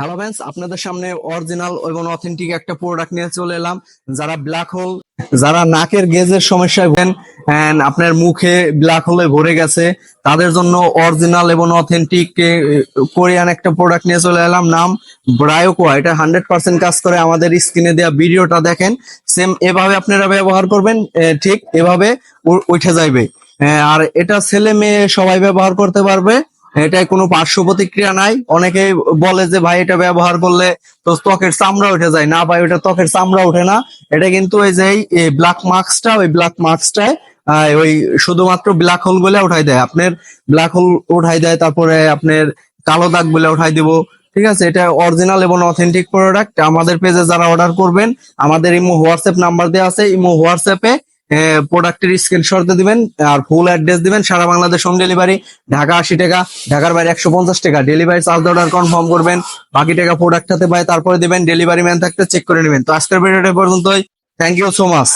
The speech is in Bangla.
হ্যালো ফ্রেন্ডস আপনাদের সামনে অরিজিনাল এবং অথেন্টিক একটা প্রোডাক্ট নিয়ে চলে এলাম। যারা ব্ল্যাক হোল যারা নাকের গেজের সমস্যায় ভোগেন, and আপনার মুখে ব্ল্যাক হোলে ভরে গেছে, তাদের জন্য অরিজিনাল এবং অথেন্টিক কোরিয়ান একটা প্রোডাক্ট নিয়ে চলে এলাম। নাম ব্রায়োকোয়া এটা হান্ড্রেড পার্সেন্ট কাজ করে আমাদের স্ক্রিনে দেওয়া ভিডিওটা দেখেন। সেম এভাবে আপনারা ব্যবহার করবেন ঠিক এভাবে উঠে যাইবে। আর এটা ছেলে মেয়ে সবাই ব্যবহার করতে পারবে। এটায় কোনো পার্শ্ব প্রতিক্রিয়া নাই। অনেকে বলে যে, ভাই, এটা ব্যবহার করলে তো ত্বকের চামড়া উঠে যায়। না, ভাই, ওটা ত্বকের চামড়া ওঠে না। এটা কিন্তু ওই যে ব্ল্যাক মার্কসটা ওই ব্ল্যাক মার্কসটায় ওই শুধুমাত্র ব্ল্যাক হোলগুলো উঠাই দেয়। আপনার ব্ল্যাক হোল উঠাই দেয়, তারপরে আপনার কালো দাগগুলো উঠাই দিব। ঠিক আছে? এটা অরিজিনাল এবং অথেন্টিক প্রোডাক্ট আমাদের পেজে যারা অর্ডার করবেন, আমাদের ইমো, হোয়াটসঅ্যাপ নাম্বার দেওয়া আছে। ইমো, হোয়াটসঅ্যাপে প্রোডাক্টের স্ক্রিনশট দিবেন, আর ফুল অ্যাড্রেস দিবেন, সারা বাংলাদেশ হোম ডেলিভারি ঢাকা আশি টাকা, ঢাকার বাইরে একশো পঞ্চাশ টাকা। ডেলিভারি চার্জ অর্ডার কনফার্ম করবেন, বাকি টাকা প্রোডাক্ট হাতে পায়, তারপরে দিবেন ডেলিভারি ম্যান থাকতে চেক করে নেবেন। তো আজকের ভিডিওটা পর্যন্তই। Thank you so much